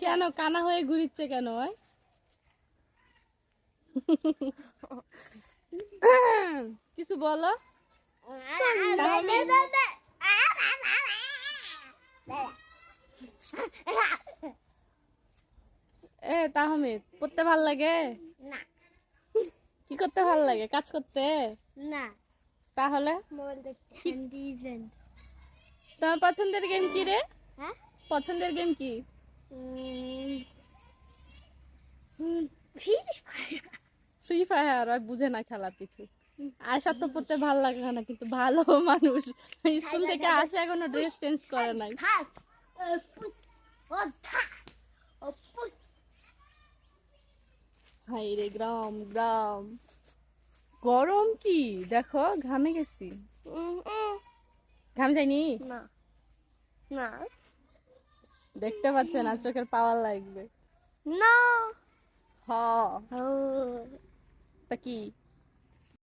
কেন? কানা হয়ে ঘুরিচ্ছে কেন কিছু বলো। এ তাহমিদ পড়তে ভালো লাগে? না। কি করতে ভালো লাগে? কাজ করতে? না। তাহলে? মোবাইল দেখতে। তোমার পছন্দের গেম কি রে? হ্যাঁ? পছন্দের গেম কি? ফ্রি ফায়ার আর বুঝে না খেলার কিছু। তো পড়তে ভালো লাগে না কিন্তু ভালো মানুষ। স্কুল থেকে আসে এখনও ড্রেস চেঞ্জ করে নাই। হাই রে গ্রাম গ্রাম। গরম কি? দেখো ঘামে গেছি। ঘাম যায়নি? না। না। দেখতে পাচ্ছে না চোখের পাওয়ার লাগবে। না। হ। তা কি?